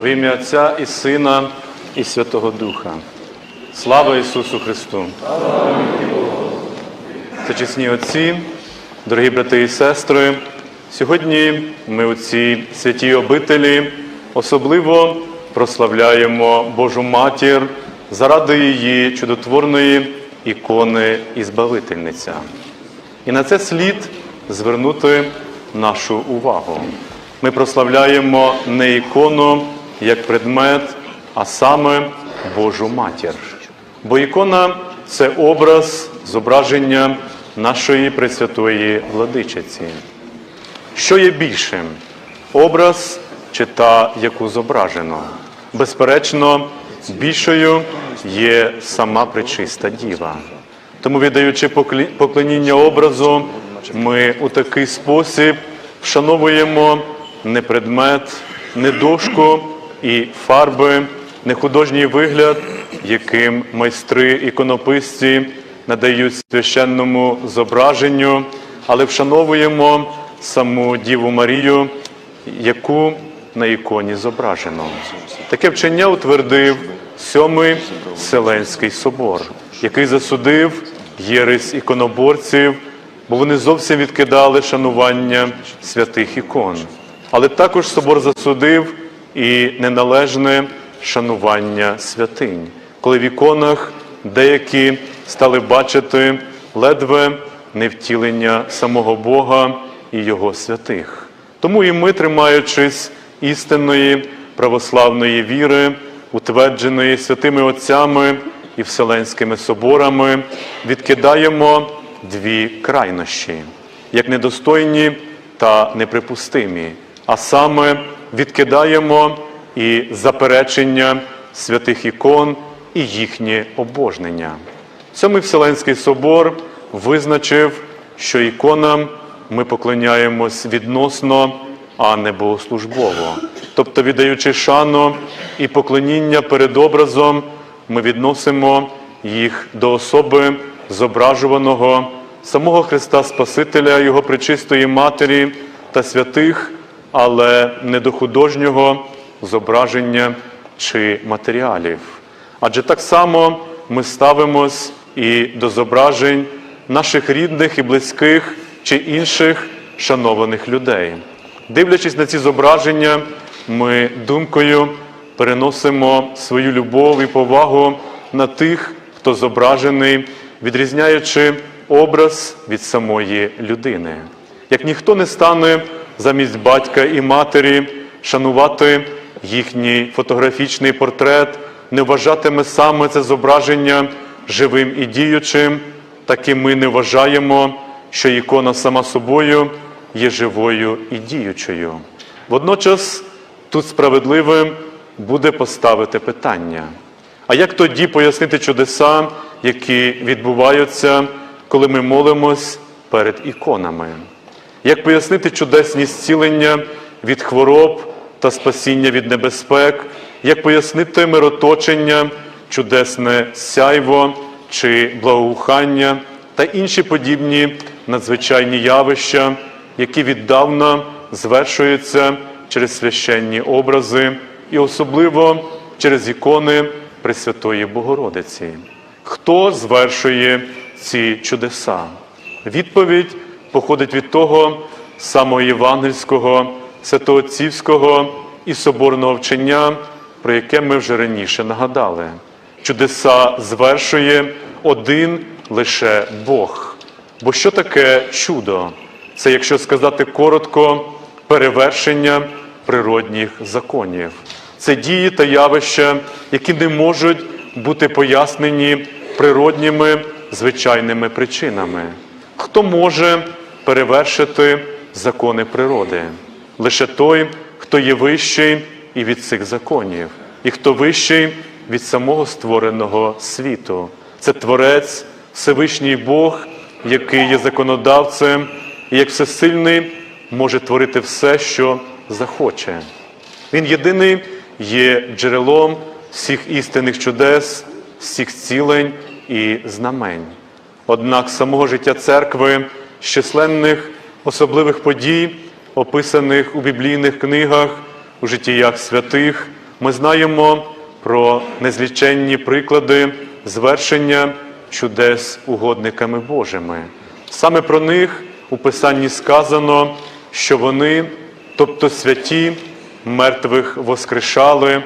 В ім'я Отця і Сина, і Святого Духа. Слава Ісусу Христу! Це чесні отці, дорогі брати і сестри. Сьогодні ми у цій святій обителі особливо прославляємо Божу Матір заради її чудотворної ікони і Збавительниця. І на це слід звернути нашу увагу. Ми прославляємо не ікону як предмет, а саме Божу матір. Бо ікона це образ зображення нашої Пресвятої владичиці. Що є більшим? Образ чи та, яку зображено? Безперечно, більшою є сама пречиста діва. Тому, віддаючи поклоніння образу, ми у такий спосіб вшановуємо не предмет, не дошку і фарби, не художній вигляд, яким майстри іконописці надають священному зображенню, але вшановуємо саму Діву Марію, яку на іконі зображено. Таке вчення утвердив сьомий Вселенський собор, який засудив єресь іконоборців, бо вони зовсім відкидали шанування святих ікон. Але також собор засудив і неналежне шанування святинь, коли в іконах деякі стали бачити ледве не втілення самого Бога і Його святих. Тому і ми, тримаючись істинної православної віри, утвердженої святими отцями і вселенськими соборами, відкидаємо дві крайнощі, як недостойні та неприпустимі, а саме відкидаємо і заперечення святих ікон і їхнє обожнення. Сьомий Вселенський собор визначив, що іконам ми поклоняємось відносно, а не богослужбово. Тобто, віддаючи шану і поклоніння перед образом, ми відносимо їх до особи зображуваного самого Христа Спасителя, Його пречистої Матері та святих, але не до художнього зображення чи матеріалів. Адже так само ми ставимось і до зображень наших рідних і близьких чи інших шанованих людей. Дивлячись на ці зображення, ми думкою переносимо свою любов і повагу на тих, хто зображений, відрізняючи образ від самої людини. Як ніхто не стане замість батька і матері шанувати їхній фотографічний портрет, не вважатиме саме це зображення живим і діючим, так і ми не вважаємо, що ікона сама собою є живою і діючою. Водночас тут справедливим буде поставити питання. А як тоді пояснити чудеса, які відбуваються, коли ми молимось перед іконами? Як пояснити чудесні зцілення від хвороб та спасіння від небезпек? Як пояснити мироточення, чудесне сяйво чи благоухання та інші подібні надзвичайні явища, які віддавна звершуються через священні образи і особливо через ікони Пресвятої Богородиці? Хто звершує ці чудеса? Відповідь походить від того самого євангельського, святоотцівського і соборного вчення, про яке ми вже раніше нагадали. Чудеса звершує один лише Бог. Бо що таке чудо? Це, якщо сказати коротко, перевершення природних законів. Це дії та явища, які не можуть бути пояснені природніми звичайними причинами. Хто може перевершити закони природи? Лише той, хто є вищий і від цих законів, і хто вищий від самого створеного світу. Це Творець, Всевишній Бог, який є законодавцем, і як всесильний може творити все, що захоче. Він єдиний є джерелом всіх істинних чудес, всіх цілень і знамень. Однак самого життя церкви, з численних особливих подій, описаних у біблійних книгах, у життіях святих, Ми знаємо про незліченні приклади звершення чудес угодниками Божими. Саме про них у Писанні сказано, що вони, тобто святі, мертвих воскрешали,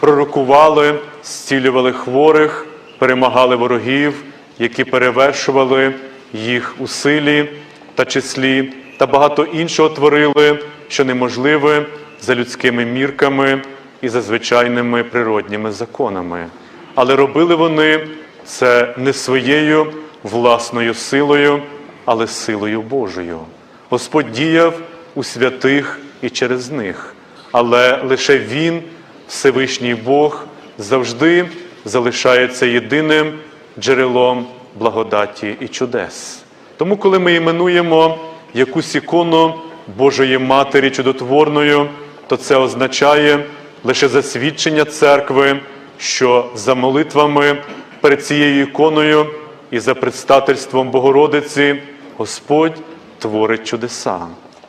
пророкували, зцілювали хворих, перемагали ворогів, які перевершували їх у силі та числі, та багато іншого творили, що неможливе за людськими мірками і за звичайними природніми законами. Але робили вони це не своєю власною силою, але силою Божою. Господь діяв у святих і через них, але лише Він, Всевишній Бог, завжди залишається єдиним джерелом благодаті і чудес. Тому, коли ми іменуємо якусь ікону Божої Матері чудотворною, то це означає лише засвідчення церкви, що за молитвами перед цією іконою і за предстательством Богородиці Господь творить чудеса.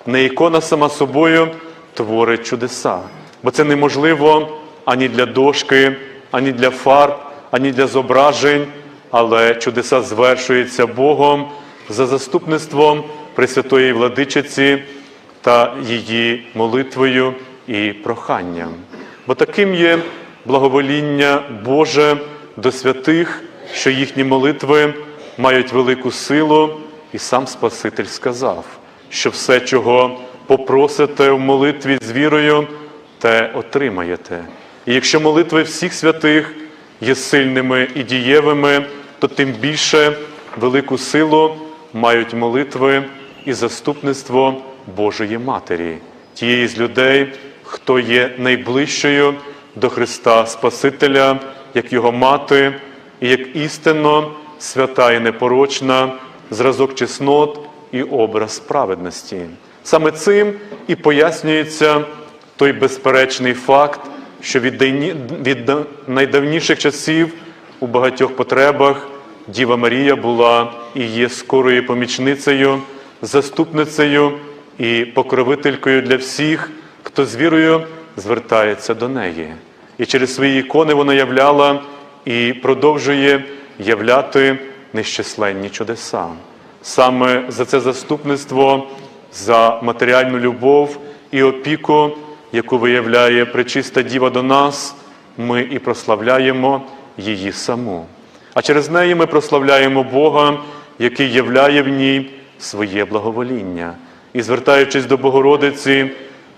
Не ікона сама собою творить чудеса, бо це неможливо ані для дошки, ані для фарб, ані для зображень, але чудеса звершуються Богом за заступництвом Пресвятої Владичиці та її молитвою і проханням. Бо таким є благовоління Боже до святих, що їхні молитви мають велику силу, і сам Спаситель сказав, що все, чого попросите в молитві з вірою, те отримаєте. І якщо молитви всіх святих є сильними і дієвими, то тим більше велику силу мають молитви і заступництво Божої Матері, тієї з людей, хто є найближчою до Христа Спасителя, як Його мати, і як істинно свята і непорочна, зразок чеснот і образ праведності. Саме цим і пояснюється той безперечний факт, що від, найдавніших часів у багатьох потребах Діва Марія була і є скорою помічницею, заступницею і покровителькою для всіх, хто з вірою звертається до неї. І через свої ікони вона являла і продовжує являти нещисленні чудеса. Саме за це заступництво, за матеріальну любов і опіку, яку виявляє пречиста Діва до нас, ми і прославляємо її саму. А через неї ми прославляємо Бога, який являє в ній своє благовоління. І звертаючись до Богородиці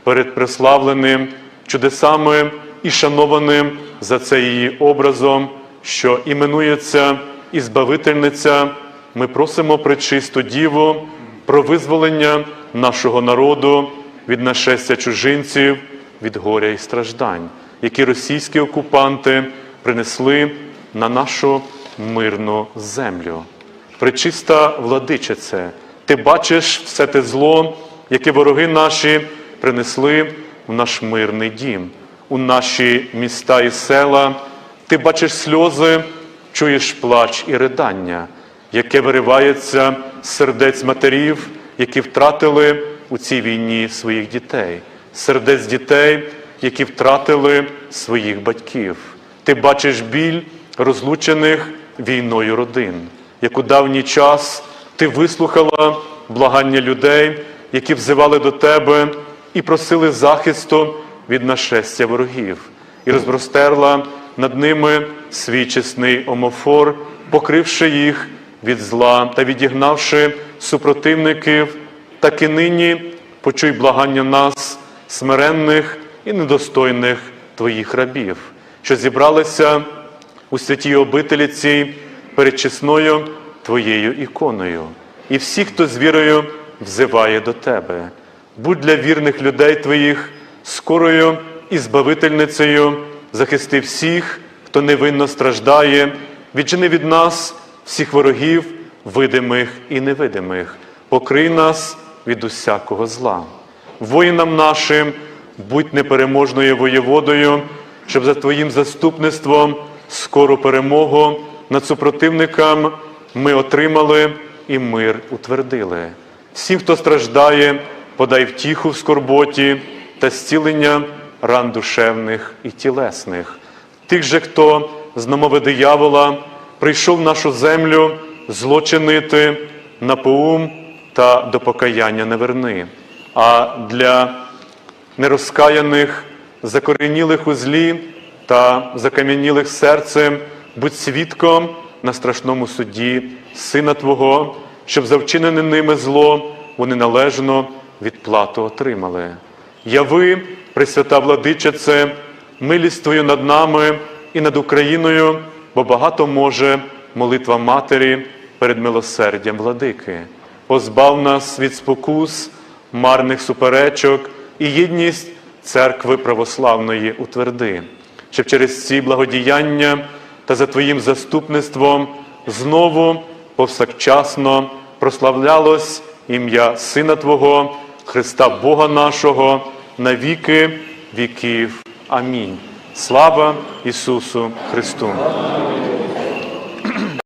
перед преславленим чудесами і шанованим за це її образом, що іменується і Збавительниця, ми просимо пречисту Діву про визволення нашого народу від нашестя чужинців, від горя і страждань, які російські окупанти принесли на нашу мирну землю. Пречиста владичице, ти бачиш все те зло, яке вороги наші принесли в наш мирний дім, у наші міста і села. Ти бачиш сльози, чуєш плач і ридання, яке виривається з сердець матерів, які втратили у цій війні своїх дітей, сердець дітей, які втратили своїх батьків. Ти бачиш біль розлучених війною родин, як у давній час ти вислухала благання людей, які взивали до тебе і просили захисту від нашестя ворогів, і розпростерла над ними свій чесний омофор, покривши їх від зла та відігнавши супротивників, так і нині почуй благання нас, смиренних і недостойних твоїх рабів, що зібралися у святій обителі цій перед чесною твоєю іконою, і всі, хто з вірою взиває до тебе. Будь для вірних людей твоїх скорою і збавительницею, захисти всіх, хто невинно страждає, відчини від нас всіх ворогів, видимих і невидимих, покрий нас від усякого зла. Воїнам нашим будь непереможною воєводою, щоб за Твоїм заступництвом скору перемогу над супротивникам ми отримали і мир утвердили. Всім, хто страждає, подай втіху в скорботі та зцілення ран душевних і тілесних. Тих же, хто з намови диявола прийшов в нашу землю злочинити на поум та до покаяння не верни. А для нерозкаяних, закоренілих у злі та закам'янілих серцем, будь свідком на страшному суді Сина Твого, щоб за вчинене ними зло вони належно відплату отримали. Яви, Пресвята Владичице, милість Твою над нами і над Україною, бо багато може молитва Матері перед милосердям владики. Позбав нас від спокус, марних суперечок і єдність церкви православної утверди, щоб через ці благодіяння та за Твоїм заступництвом знову повсякчасно прославлялось ім'я Сина Твого, Христа Бога нашого, на віки віків. Амінь. Слава Ісусу Христу!